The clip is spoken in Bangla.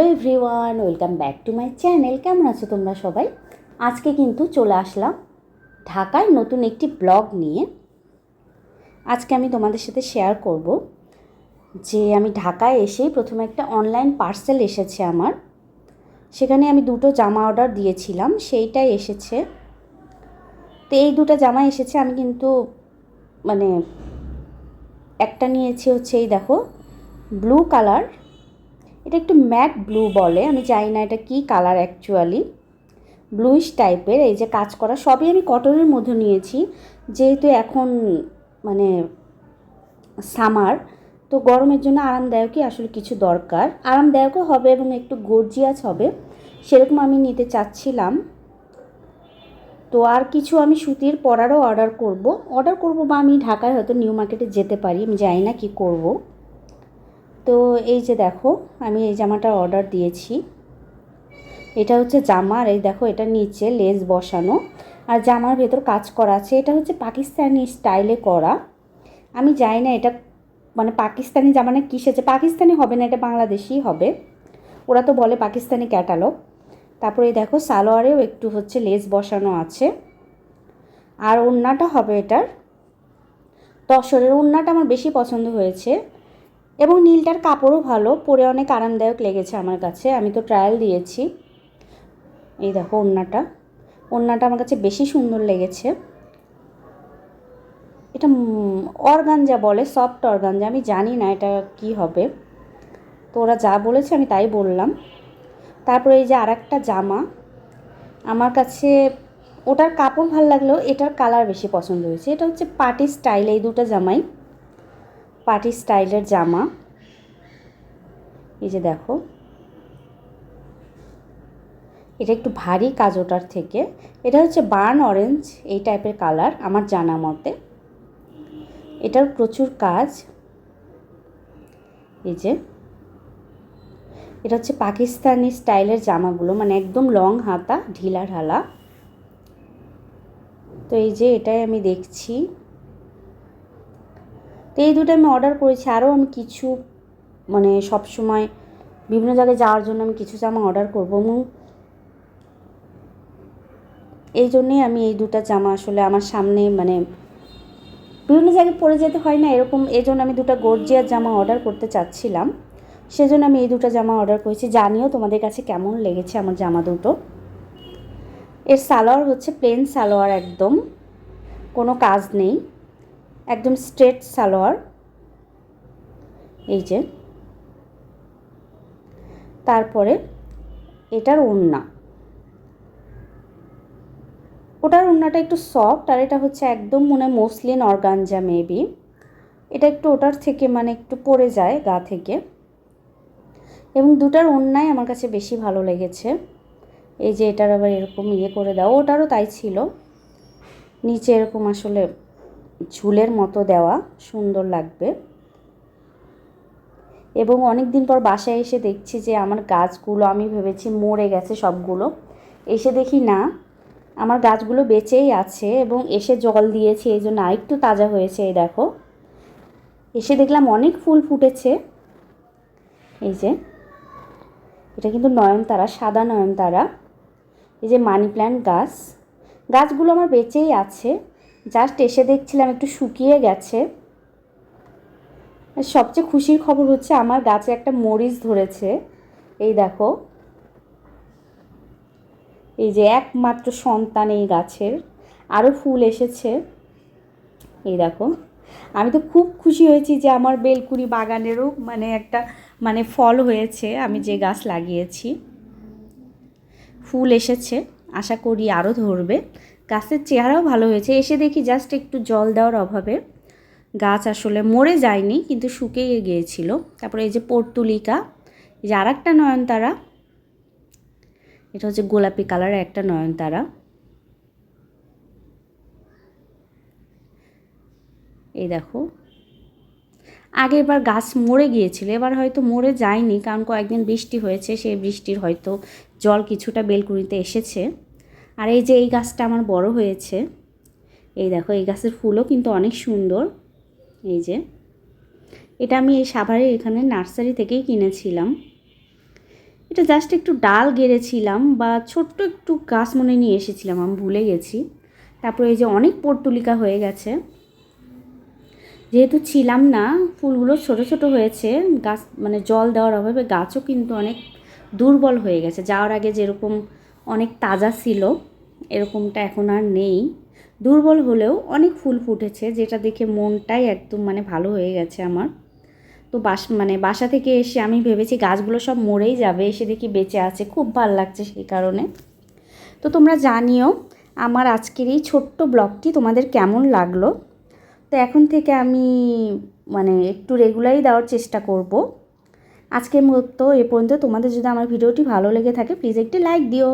Hello everyone, welcome back to my channel. কেমন আছো তোমরা সবাই? আজকে কিন্তু চলে আসলাম ঢাকায় নতুন একটি ব্লগ নিয়ে। আজকে আমি তোমাদের সাথে শেয়ার করব যে আমি ঢাকায় এসেই প্রথমে একটা অনলাইন পার্সেল এসেছে আমার। সেখানে আমি দুটো জামা অর্ডার দিয়েছিলাম, সেইটাই এসেছে। তো এই দুটো জামা এসেছে, আমি কিন্তু মানে একটা নিয়েছি হচ্ছে এই দেখো ব্লু কালার এটা একটু ম্যাট ব্লু বলে, আমি জানি না এটা কী কালার অ্যাকচুয়ালি ব্লুইশ টাইপের এই যে কাজ করা, সবই আমি কটনের মধ্যে নিয়েছি। যেহেতু এখন মানে সামার তো গরমের জন্য আরামদায়কই আসলে কিছু দরকার। আরামদায়কও হবে এবং একটু গর্জিয়াস হবে। সেরকম আমি নিতে চাচ্ছিলাম। তো আর কিছু আমি সুতির পরারও অর্ডার করব। অর্ডার করব বা আমি ঢাকায় হয়তো নিউ মার্কেটে যেতে পারি, আমি জানি না কী করব। তো এই যে দেখো, আমি এই জামাটা অর্ডার দিয়েছি। এটা হচ্ছে জামা, আর এই দেখো এটা নিচে লেস বসানো। আর জামার ভেতর কাজ করা আছে, এটা হচ্ছে পাকিস্তানি স্টাইলে করা। আমি জানি না এটা মানে পাকিস্তানি জামা না কিসেছে পাকিস্তানি হবে না, এটা বাংলাদেশি হবে। ওরা তো বলে পাকিস্তানি ক্যাটালগ তারপরে দেখো সালোয়ারেও একটু হচ্ছে লেস বসানো আছে। আর ওড়নাটা হবে এটার। তসরের ওড়নাটা আমার বেশি পছন্দ হয়েছে। এবং নীলটার কাপড়ও ভালো, পরে অনেক আরামদায়ক লেগেছে আমার কাছে। আমি তো ট্রায়াল দিয়েছি। এই দেখো ওড়নাটা। ওড়নাটা আমার কাছে বেশি সুন্দর লেগেছে। এটা অর্গানজা বলে সফট অর্গানজা। আমি জানি না এটা কি হবে। তো ওরা যা বলেছে আমি তাই বললাম। তারপরে এই যে আর একটা জামা। আমার কাছে ওটার কাপড় ভালো লাগলেও এটার কালার বেশি পছন্দ হয়েছে। এটা হচ্ছে পার্টি স্টাইল এই দুটো জামাই। পার্টি স্টাইলের জামা। এই যে দেখো। এটা একটু ভারী কাজ ওটার থেকে। এটা হচ্ছে বার্ন অরেঞ্জ এই টাইপের কালার আমার জানা মতে। এটার প্রচুর কাজ। এই যে। এটা হচ্ছে পাকিস্তানি স্টাইলের জামাগুলো মানে একদম লং হাতা ঢিলা ঢালা তো এই যে এটাই আমি দেখছি। তো এই দুটো আমি অর্ডার করেছি। আরও আমি কিছু মানে সব সময় বিভিন্ন জায়গায় যাওয়ার জন্য আমি কিছু জামা অর্ডার করব এই জন্যেই আমি এই দুটো জামা আসলে আমার সামনে মানে বিভিন্ন জায়গায় পরে যেতে হয় না, এরকম। এই জন্য আমি দুটো গর্জিয়ার জামা অর্ডার করতে চাচ্ছিলাম। সেজন্য আমি এই দুটো জামা অর্ডার করেছি। জানিও তোমাদের কাছে কেমন লেগেছে আমার জামা দুটো। এর সালোয়ার হচ্ছে প্লেন সালোয়ার একদম। কোনো কাজ নেই। একদম স্ট্রেট সালোয়ার। এই যে। তারপরে এটার ওড়না। ওটার ওড়নাটা একটু সফট আর এটা হচ্ছে একদম মনে মসলিন অর্গানজা মেবি এটা একটু ওটার থেকে মানে একটু পড়ে যায় গা থেকে। এবং দুটার ওড়নাই আমার কাছে বেশি ভালো লেগেছে। এই যে এটার আবার এরকম ইয়ে করে দাও। ওটারও তাই ছিল। নিচে এরকম আসলে ঝুলের মতো দেওয়া সুন্দর লাগবে। এবং অনেক দিন পর বাসায় এসে দেখছি যে আমার গাছগুলো, আমি ভেবেছি মরে গেছে সবগুলো। এসে দেখি না, আমার গাছগুলো বেঁচেই আছে এবং এসে জল দিয়েছি, এই জন্য আরেকটু তাজা হয়েছে, এই দেখো। এসে দেখলাম অনেক ফুল ফুটেছে। এই যে, এটা কিন্তু নয়নতারা, সাদা নয়নতারা। এই যে মানি প্ল্যান্ট গাছ, গাছগুলো আমার বেঁচেই আছে। জাস্ট এসে দেখছিলাম একটু শুকিয়ে গেছে। সবচেয়ে খুশির খবর হচ্ছে আমার গাছে একটা মরিচ ধরেছে। এই দেখো। এই যে একমাত্র সন্তান এই গাছের। আরও ফুল এসেছে। এই দেখো। আমি তো খুব খুশি হয়েছি যে আমার বেলকুনি বাগানেরও মানে একটা মানে ফল হয়েছে, আমি যে গাছ লাগিয়েছি। ফুল এসেছে, আশা করি আরও ধরবে। গাছের চেহারাও ভালো হয়েছে। এসে দেখি জাস্ট একটু জল দেওয়ার অভাবে গাছ আসলে মরে যায়নি, কিন্তু শুকিয়ে গিয়েছিল। তারপরে এই যে পর্তুলিকা, এই যে আর একটা নয়নতারা, এটা হচ্ছে গোলাপি কালারের একটা নয়নতারা। এই দেখো। আগে বার গাছ মরে গিয়েছিল, এবার হয়তো মরে যায়নি, কারণ কয়েকদিন বৃষ্টি হয়েছে, সেই বৃষ্টির হয়তো জল কিছুটা বেলকুনিতে এসেছে। আর এই যে এই গাছটা আমার বড় হয়েছে, এই দেখো, এই গাছের ফুলও কিন্তু অনেক সুন্দর। এই যে, এটা আমি এই সাভারের এখানে নার্সারি থেকেই কিনেছিলাম। এটা জাস্ট একটু ডাল গেড়েছিলাম বা ছোট্ট একটু গাছ মনে নিয়ে এসেছিলাম, আমি ভুলে গেছি। তারপরে এই যে অনেক পর্তুলিকা হয়ে গেছে। যেহেতু ছিলাম না, ফুলগুলো ছোট ছোট হয়েছে, গাছ মানে জল দেওয়ার অভাবে গাছও কিন্তু অনেক দুর্বল হয়ে গেছে। যাওয়ার আগে যেরকম অনেক তাজা ছিল এরকমটা এখন আর নেই। দুর্বল হলেও অনেক ফুল ফুটেছে, যেটা দেখে মনটাই একদম মানে ভালো হয়ে গেছে আমার। তো বাস মানে বাসা থেকে এসে আমি ভেবেছি গাছগুলো সব মরেই যাবে, এসে দেখি বেঁচে আছে, খুব ভালো লাগছে সেই কারণে। তো তোমরা জানিও আমার আজকের এই ছোট্ট ব্লগটি তোমাদের কেমন লাগল? তো এখন থেকে আমি মানে একটু রেগুলারই দেওয়ার চেষ্টা করব। আজকের মতো এ পর্যন্ত। তোমাদের যদি আমার ভিডিওটি ভালো লেগে থাকে, প্লিজ একটি লাইক দিও।